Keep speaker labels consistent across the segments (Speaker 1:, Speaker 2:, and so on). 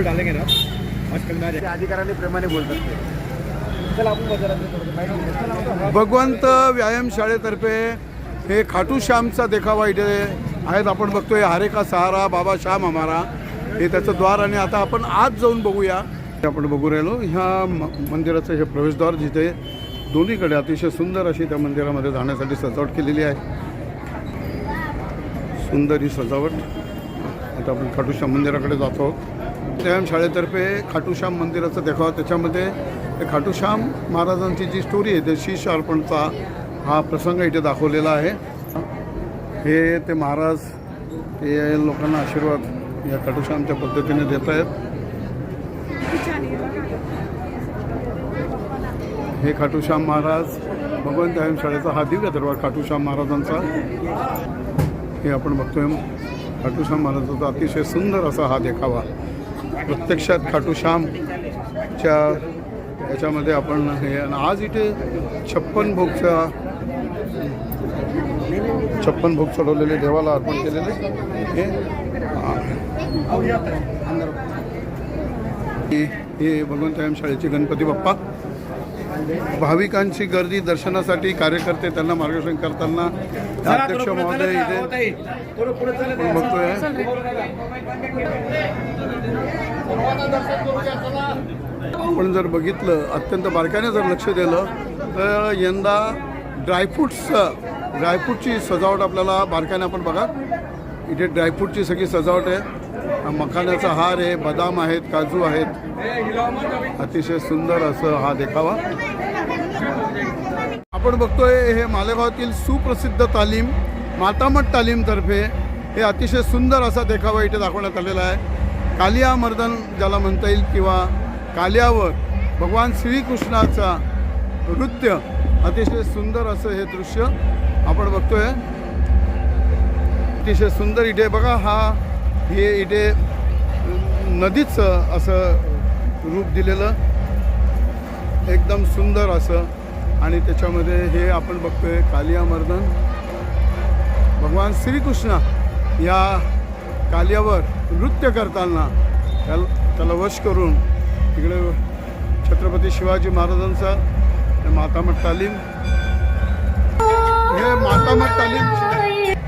Speaker 1: Video डालेंगे ना आजकल मैं
Speaker 2: अधिकाऱ्यांनी प्रेमाने बोलतात ते. चला आपण बाजारात.
Speaker 3: भगवंत व्यायाम शाळेतर्फे हे खाटू श्यामचा देखावा इथे आहेत. आपण बघतोय हरे का सहारा बाबा श्याम हमारा. हे त्याचं द्वार आणि आता आपण आत जाऊन बघूया. आपण बघू राहिलो. ह्या मंदिराचं हे प्रवेशद्वार जिथे दोन्हीकडे अतिशय सुंदर अशी त्या मंदिरामध्ये जाण्यासाठी सजावट केलेली आहे. सुंदर ही सजावट. आता आपण खाटूश्याम मंदिराकडे जातो. आहोत व्यायाम शाळेतर्फे खाटूश्याम मंदिराचा देखावा. त्याच्यामध्ये ते खाटूश्याम महाराजांची जी स्टोरी आहे ते शीश अर्पणचा हा प्रसंग इथे दाखवलेला आहे. हे ते महाराज ते लोकांना आशीर्वाद या खाटूश्यामच्या पद्धतीने देत आहेत हे खाटूश्याम महाराज भगवंत व्यायाम शाळेचा हा दिव्य दरबार खाटूश्याम महाराजांचा. हे आपण बघतोय. खाटूश्याम महाराजांचा अतिशय सुंदर असा हा देखावा. प्रत्यक्षात खाटूश्यामच्या याच्यामध्ये आपण हे आज इथे छप्पन भोगच्या छप्पन भोग चढवलेले देवाला अर्पण केलेले. हे हे- हे भगवंत व्यायाम शाळेचे गणपती बाप्पा. भाविकांची गर्दी दर्शनासाठी कार्यकर्ते त्यांना मार्गदर्शन करताना अध्यक्ष महोदय इथे बघतोय. आपण जर बघितलं अत्यंत बारकाईने जर लक्ष दिलं तर यंदा ड्रायफ्रूट्सचं ड्रायफ्रूटची सजावट आपल्याला बारकाईने आपण बघा. इथे ड्रायफ्रूटची सगळी सजावट आहे. मखाण्याचा हार आहे बदाम आहेत काजू आहेत. अतिशय सुंदर असं हा देखावा. आपण बघतोय हे मालेगावातील सुप्रसिद्ध तालीम मातामठ तालीमतर्फे हे अतिशय सुंदर असा देखावा इथे दाखवण्यात आलेला आहे. कालिया मर्दन ज्याला म्हणता येईल किंवा कालियावर भगवान श्रीकृष्णाचा नृत्य अतिशय सुंदर असं हे दृश्य आपण बघतोय. अतिशय सुंदर इथे बघा हा हे इथे नदीचं असं रूप दिलेलं एकदम सुंदर असं. आणि त्याच्यामध्ये हे आपण बघतोय कालिया मर्दन. भगवान श्रीकृष्ण या कालियावर नृत्य करताना त्याला त्याला वश करून तिकडे छत्रपती शिवाजी महाराजांचा हे मातामठ तालीम हे मातामठ तालीम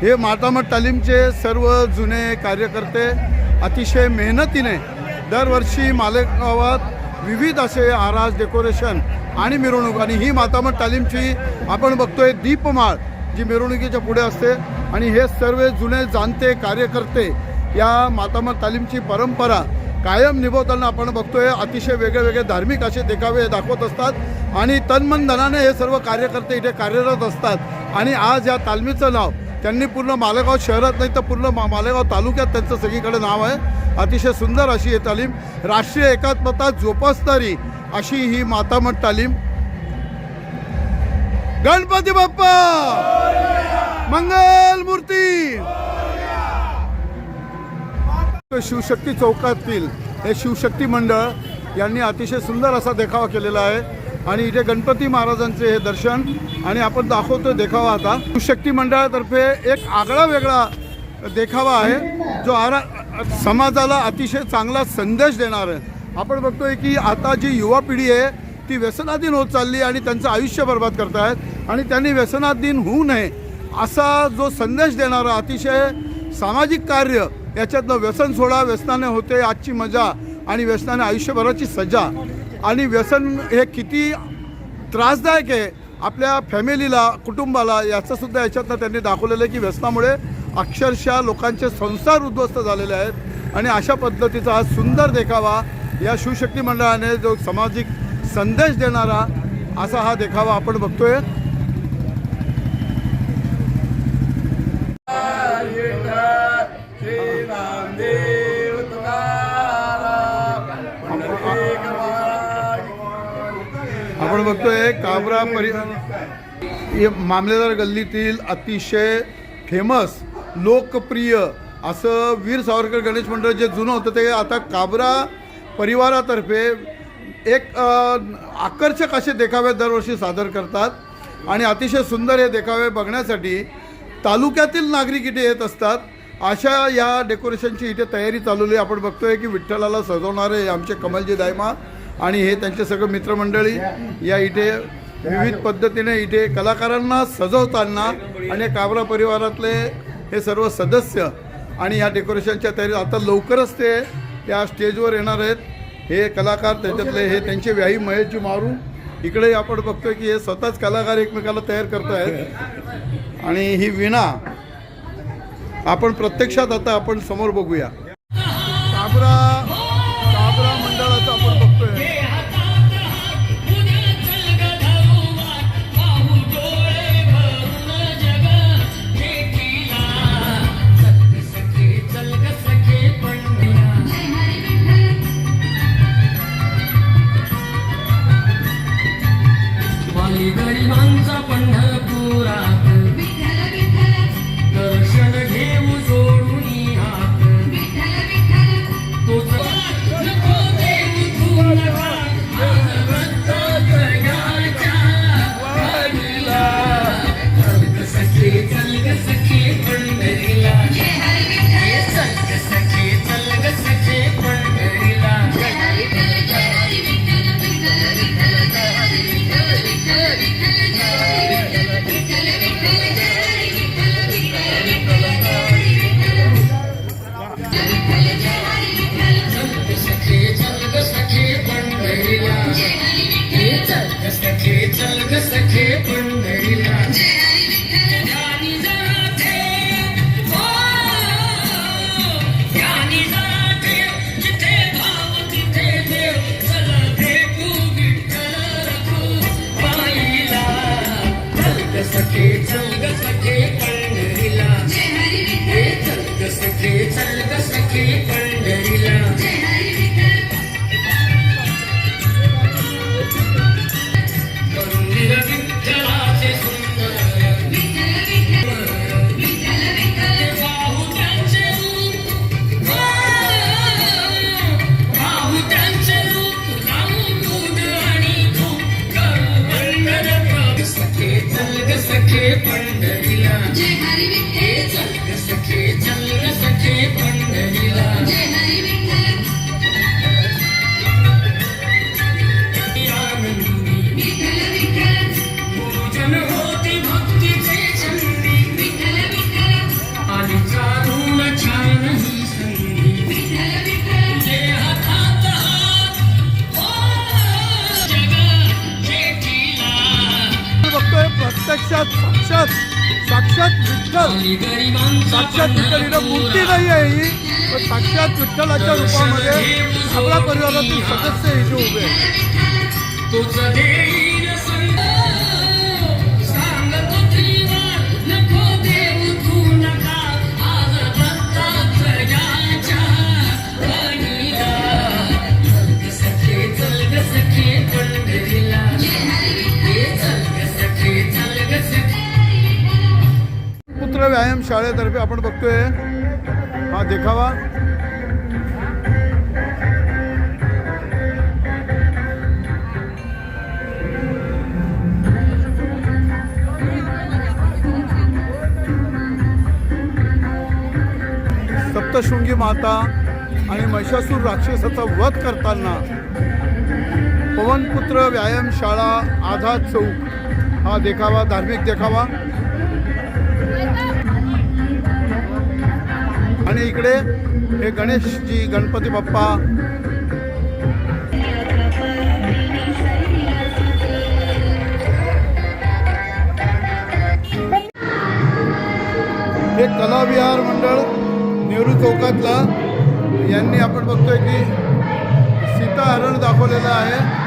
Speaker 3: हे मातामठ तालीमचे सर्व जुने कार्यकर्ते अतिशय मेहनतीने दरवर्षी मालेगावात विविध असे आरास डेकोरेशन आणि मिरवणूक. आणि ही मातामठ तालीमची आपण बघतोय दीपमाळ जी मिरवणुकीच्या पुढे असते. आणि हे सर्व जुने जाणते कार्यकर्ते या मातामठ तालीमची परंपरा कायम निभवताना आपण बघतोय. अतिशय वेगळे वेगळे धार्मिक असे देखावे दाखवत असतात. आणि तन्मन धनाने हे सर्व कार्यकर्ते इथे कार्यरत असतात. आणि आज या तालमीचं नाव त्यांनी पूर्ण मालेगाव शहरात नाही तर पूर्ण मा मालेगाव तालुक्यात त्यांचं सगळीकडे नाव आहे. अतिशय सुंदर अशी ही तालीम राष्ट्रीय एकात्मता जोपासणारी अशी ही मातामठ तालीम. गणपती बाप्पा! मंगल मूर्ती! शिवशक्ती चौकातील हे शिवशक्ती मंडळ यांनी अतिशय सुंदर असा देखावा केलेला आहे. आणि इथे गणपती महाराजांचे हे दर्शन आणि आपण दाखवतो देखावा आता. शक्ती मंडळातर्फे एक आगळा वेगळा देखावा आहे जो आरा समाजाला अतिशय चांगला संदेश देणार आहे. आपण बघतोय की आता जी युवा पिढी आहे ती व्यसनाधीन होत चालली आणि त्यांचं आयुष्य बर्बाद करतायत आणि त्यांनी व्यसनाधीन होऊ नये असा जो संदेश देणारा अतिशय सामाजिक कार्य याच्यातनं व्यसन सोडा व्यसनाने होते आजची मजा आणि व्यसनाने आयुष्यभराची सजा. आणि व्यसन हे किती त्रासदायक आहे. आपल्या फॅमिलीला कुटुंबाला याचंसुद्धा याच्यातनं त्यांनी दाखवलेलं आहे की व्यसनामुळे अक्षरशः लोकांचे संसार उद्ध्वस्त झालेले आहेत. आणि अशा पद्धतीचा हा सुंदर देखावा या शिवशक्ती मंडळाने जो सामाजिक संदेश देणारा असा हा देखावा आपण बघतोय. बघतोय काबरा परि हे मामलेदार गल्लीतील अतिशय फेमस लोकप्रिय असं वीर सावरकर गणेश मंडळ जे जुनं होतं ते आता काबरा परिवारातर्फे एक आकर्षक असे देखावे दरवर्षी सादर करतात. आणि अतिशय सुंदर हे देखावे बघण्यासाठी तालुक्यातील नागरिक इथे येत असतात.
Speaker 4: अशा या डेकोरेशनची इथे तयारी चालवली आपण बघतोय की विठ्ठलाला सजवणारे आमचे कमलजी दायमा आणि हे त्यांचे सगळं मित्रमंडळी या इथे विविध पद्धतीने इथे कलाकारांना सजवताना आणि काबरा परिवारातले हे सर्व सदस्य आणि या डेकोरेशनच्या तयारीत आता लवकरच ते या स्टेजवर येणार आहेत. हे कलाकार त्याच्यातले हे त्यांचे व्याही महेशजी मारू. इकडे आपण बघतोय की हे स्वतःच कलाकार एकमेकाला तयार करत आहेत. आणि ही विणा आपण प्रत्यक्षात आता आपण समोर बघूया. Thank you. प्रत्यक्षात साक्षात साक्षात विठ्ठल. साक्षात विठ्ठल इथं मूर्ती नाही आहे ही पण साक्षात विठ्ठलाच्या रूपामध्ये आपल्या परिवारातील सदस्य इथे उभे शाळेतर्फे आपण बघतोय. हा देखावा. सप्तशृंगी माता आणि महिषासूर राक्षसाचा वध करताना पवनपुत्र व्यायाम शाळा आझाद चौक. हा देखावा धार्मिक देखावा. आणि इकडे हे गणेशजी गणपती बाप्पा. हे कलाविहार मंडळ नेहरू चौकातला यांनी आपण बघतोय की सीता हरण दाखवलेलं आहे.